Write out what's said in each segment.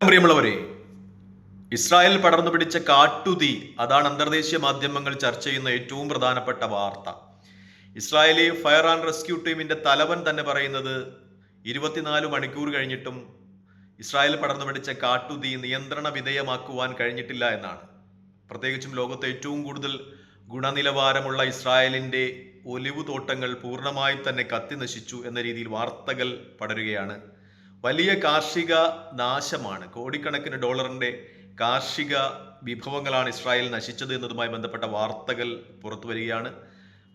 പ്രിയമുള്ളവരെ ഇസ്രായേൽ പടർന്നു പിടിച്ച കാട്ടുതീ അതാണ് അന്തർദേശീയ മാധ്യമങ്ങൾ ചർച്ച ചെയ്യുന്ന ഏറ്റവും പ്രധാനപ്പെട്ട വാർത്ത. ഇസ്രായേലി ഫയർ ആൻഡ് റെസ്ക്യൂ ടീമിന്റെ തലവൻ തന്നെ പറയുന്നത് ഇരുപത്തിനാല് മണിക്കൂർ കഴിഞ്ഞിട്ടും ഇസ്രായേൽ പടർന്നു പിടിച്ച കാട്ടുതീ നിയന്ത്രണ വിധേയമാക്കുവാൻ കഴിഞ്ഞിട്ടില്ല എന്നാണ്. പ്രത്യേകിച്ചും ലോകത്തെ ഏറ്റവും കൂടുതൽ ഗുണനിലവാരമുള്ള ഇസ്രായേലിന്റെ ഒലിവു തോട്ടങ്ങൾ പൂർണമായി തന്നെ കത്തി നശിച്ചു എന്ന രീതിയിൽ വാർത്തകൾ പടരുകയാണ് വലിയ കാർഷിക നാശമാണ്. കോടിക്കണക്കിന് ഡോളറിന്റെ കാർഷിക വിഭവങ്ങളാണ് ഇസ്രായേൽ നശിച്ചത് എന്നതുമായി ബന്ധപ്പെട്ട വാർത്തകൾ പുറത്തു വരികയാണ്.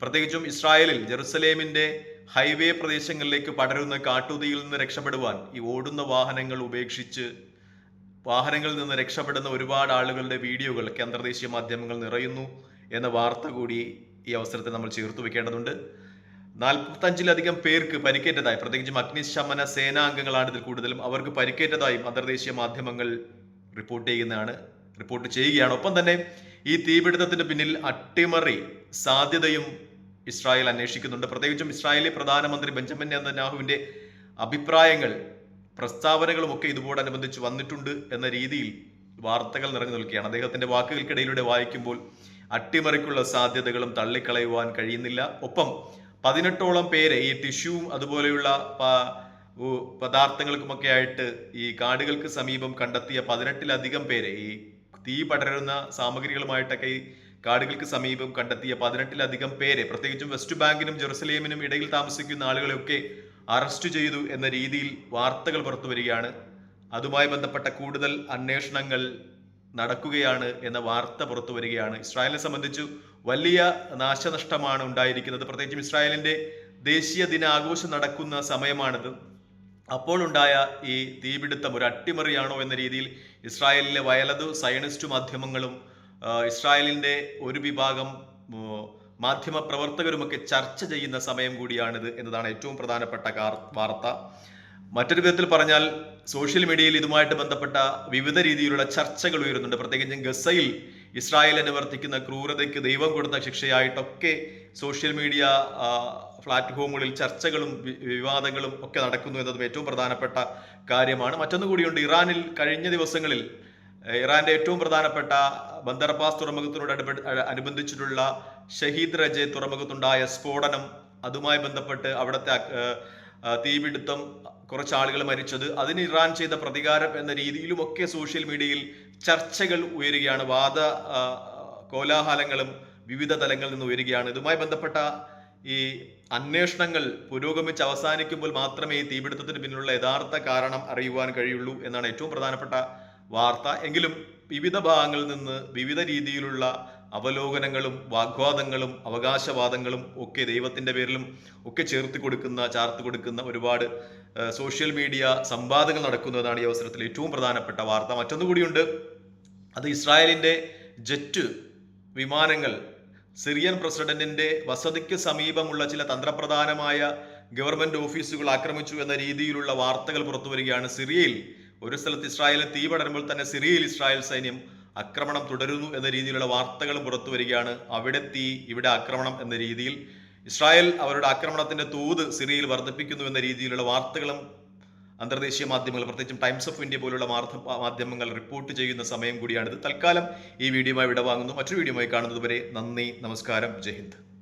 പ്രത്യേകിച്ചും ഇസ്രായേലിൽ ജെറുസലേമിന്റെ ഹൈവേ പ്രദേശങ്ങളിലേക്ക് പടരുന്ന കാട്ടുതീയിൽ നിന്ന് രക്ഷപ്പെടുവാൻ ഈ ഓടുന്ന വാഹനങ്ങൾ ഉപേക്ഷിച്ച് വാഹനങ്ങളിൽ നിന്ന് രക്ഷപ്പെടുന്ന ഒരുപാട് ആളുകളുടെ വീഡിയോകൾ കേന്ദ്രദേശീയ മാധ്യമങ്ങൾ നിറയുന്നു എന്ന വാർത്ത കൂടി ഈ അവസരത്തിൽ നമ്മൾ ചേർത്ത് വെക്കേണ്ടതുണ്ട് നാൽപ്പത്തഞ്ചിലധികം പേർക്ക് പരിക്കേറ്റതായി. പ്രത്യേകിച്ചും അഗ്നിശമന സേനാംഗങ്ങളാണ് ഇതിൽ കൂടുതലും. അവർക്ക് പരിക്കേറ്റതായും അന്തർദേശീയ മാധ്യമങ്ങൾ റിപ്പോർട്ട് ചെയ്യുന്നതാണ് റിപ്പോർട്ട് ചെയ്യുകയാണ്. ഒപ്പം തന്നെ ഈ തീപിടുത്തത്തിന് പിന്നിൽ അട്ടിമറി സാധ്യതയും ഇസ്രായേൽ അന്വേഷിക്കുന്നുണ്ട്. പ്രത്യേകിച്ചും ഇസ്രായേലി പ്രധാനമന്ത്രി ബെഞ്ചമിൻ നെതന്യാഹുവിന്റെ അഭിപ്രായങ്ങൾ പ്രസ്താവനകളും ഒക്കെ ഇതുപോടനുബന്ധിച്ച് വന്നിട്ടുണ്ട് എന്ന രീതിയിൽ വാർത്തകൾ നിറഞ്ഞു നിൽക്കുകയാണ്. അദ്ദേഹത്തിന്റെ വാക്കുകൾക്കിടയിലൂടെ വായിക്കുമ്പോൾ അട്ടിമറിക്കുള്ള സാധ്യതകളും തള്ളിക്കളയുവാൻ കഴിയുന്നില്ല. ഒപ്പം പതിനെട്ടോളം പേരെ ഈ ടിഷ്യൂവും അതുപോലെയുള്ള പദാർത്ഥങ്ങൾക്കുമൊക്കെ ആയിട്ട് ഈ കാടുകൾക്ക് സമീപം കണ്ടെത്തിയ പതിനെട്ടിലധികം പേരെ ഈ തീ പടരുന്ന സാമഗ്രികളുമായിട്ടൊക്കെ ഈ കാടുകൾക്ക് സമീപം കണ്ടെത്തിയ പതിനെട്ടിലധികം പേരെ പ്രത്യേകിച്ചും വെസ്റ്റ് ബാങ്കിനും ജെറുസലേമിനും ഇടയിൽ താമസിക്കുന്ന ആളുകളെയൊക്കെ അറസ്റ്റ് ചെയ്തു എന്ന രീതിയിൽ വാർത്തകൾ പുറത്തു വരികയാണ്. അതുമായി ബന്ധപ്പെട്ട കൂടുതൽ അന്വേഷണങ്ങൾ നടക്കുകയാണ് എന്ന വാർത്ത പുറത്തു വരികയാണ്. ഇസ്രായേലിനെ സംബന്ധിച്ചു വലിയ നാശനഷ്ടമാണ് ഉണ്ടായിരിക്കുന്നത്. പ്രത്യേകിച്ചും ഇസ്രായേലിന്റെ ദേശീയ ദിനാഘോഷം നടക്കുന്ന സമയമാണിത്. അപ്പോൾ ഉണ്ടായ ഈ തീപിടുത്തം ഒരു അട്ടിമറിയാണോ എന്ന രീതിയിൽ ഇസ്രായേലിലെ വയലതു സയനിസ്റ്റ് മാധ്യമങ്ങളും ഇസ്രായേലിന്റെ ഒരു വിഭാഗം മാധ്യമ പ്രവർത്തകരുമൊക്കെ ചർച്ച ചെയ്യുന്ന സമയം കൂടിയാണിത് എന്നതാണ് ഏറ്റവും പ്രധാനപ്പെട്ട വാർത്ത. മറ്റൊരു വിധത്തിൽ പറഞ്ഞാൽ സോഷ്യൽ മീഡിയയിൽ ഇതുമായിട്ട് ബന്ധപ്പെട്ട വിവിധ രീതിയിലുള്ള ചർച്ചകൾ ഉയരുന്നുണ്ട്. പ്രത്യേകിച്ചും ഗസയിൽ ഇസ്രായേൽ അനുവർത്തിക്കുന്ന ക്രൂരതയ്ക്ക് ദൈവം കൊടുത്ത ശിക്ഷയായിട്ടൊക്കെ സോഷ്യൽ മീഡിയ പ്ലാറ്റ്ഫോമുകളിൽ ചർച്ചകളും വിവാദങ്ങളും ഒക്കെ നടക്കുന്നു എന്നതും ഏറ്റവും പ്രധാനപ്പെട്ട കാര്യമാണ്. മറ്റൊന്നു കൂടിയുണ്ട് ഇറാനിൽ കഴിഞ്ഞ ദിവസങ്ങളിൽ ഇറാന്റെ ഏറ്റവും പ്രധാനപ്പെട്ട ബന്ദർബാസ് തുറമുഖത്തിനോട് അനുബന്ധിച്ചിട്ടുള്ള ഷഹീദ് റജെ തുറമുഖത്തുണ്ടായ സ്ഫോടനം അതുമായി ബന്ധപ്പെട്ട് അവിടുത്തെ തീപിടുത്തം കുറച്ച് ആളുകൾ മരിച്ചത് അതിന് ഇറാൻ ചെയ്ത പ്രതികാരം എന്ന രീതിയിലുമൊക്കെ സോഷ്യൽ മീഡിയയിൽ ചർച്ചകൾ ഉയരുകയാണ്. വാദ കോലാഹലങ്ങളും വിവിധ തലങ്ങളിൽ നിന്ന് ഉയരുകയാണ്. ഇതുമായി ബന്ധപ്പെട്ട ഈ അന്വേഷണങ്ങൾ പുരോഗമിച്ച് അവസാനിക്കുമ്പോൾ മാത്രമേ ഈ തീപിടുത്തത്തിന് പിന്നിലുള്ള യഥാർത്ഥ കാരണം അറിയുവാൻ കഴിയുള്ളൂ എന്നാണ് ഏറ്റവും പ്രധാനപ്പെട്ട വാർത്ത. എങ്കിലും വിവിധ ഭാഗങ്ങളിൽ നിന്ന് വിവിധ രീതിയിലുള്ള അവലോകനങ്ങളും വാഗ്വാദങ്ങളും അവകാശവാദങ്ങളും ഒക്കെ ദൈവത്തിന്റെ പേരിലും ഒക്കെ ചേർത്ത് കൊടുക്കുന്ന ചാർത്ത് കൊടുക്കുന്ന ഒരുപാട് സോഷ്യൽ മീഡിയ സംവാദങ്ങൾ നടക്കുന്നതാണ് ഈ അവസരത്തിൽ ഏറ്റവും പ്രധാനപ്പെട്ട വാർത്ത. മറ്റൊന്നുകൂടിയുണ്ട് അത് ഇസ്രായേലിന്റെ ജെറ്റ് വിമാനങ്ങൾ സിറിയൻ പ്രസിഡന്റിന്റെ വസതിക്ക് സമീപമുള്ള ചില തന്ത്രപ്രധാനമായ ഗവൺമെന്റ് ഓഫീസുകൾ ആക്രമിച്ചു എന്ന രീതിയിലുള്ള വാർത്തകൾ പുറത്തു വരികയാണ് സിറിയയിൽ. ഒരു സ്ഥലത്ത് ഇസ്രായേലിന് തീ പടരുമ്പോൾ തന്നെ സിറിയയിൽ ഇസ്രായേൽ സൈന്യം ആക്രമണം തുടരുന്നു എന്ന രീതിയിലുള്ള വാർത്തകളും പുറത്തു വരികയാണ്. അവിടെ തീ ഇവിടെ ആക്രമണം എന്ന രീതിയിൽ. ഇസ്രായേൽ അവരുടെ ആക്രമണത്തിന്റെ തോത് സിറിയയിൽ വർദ്ധിപ്പിക്കുന്നു എന്ന രീതിയിലുള്ള വാർത്തകളും അന്തർദേശീയ മാധ്യമങ്ങൾ പ്രത്യേകിച്ചും ടൈംസ് ഓഫ് ഇന്ത്യ പോലുള്ള മാധ്യമങ്ങൾ റിപ്പോർട്ട് ചെയ്യുന്ന സമയം കൂടിയാണിത്. തൽക്കാലം ഈ വീഡിയോയുമായി വിടവാങ്ങുന്നു. മറ്റൊരു വീഡിയോയുമായി കാണുന്നതുവരെ നന്ദി നമസ്കാരം. ജയ് ഹിന്ദ്.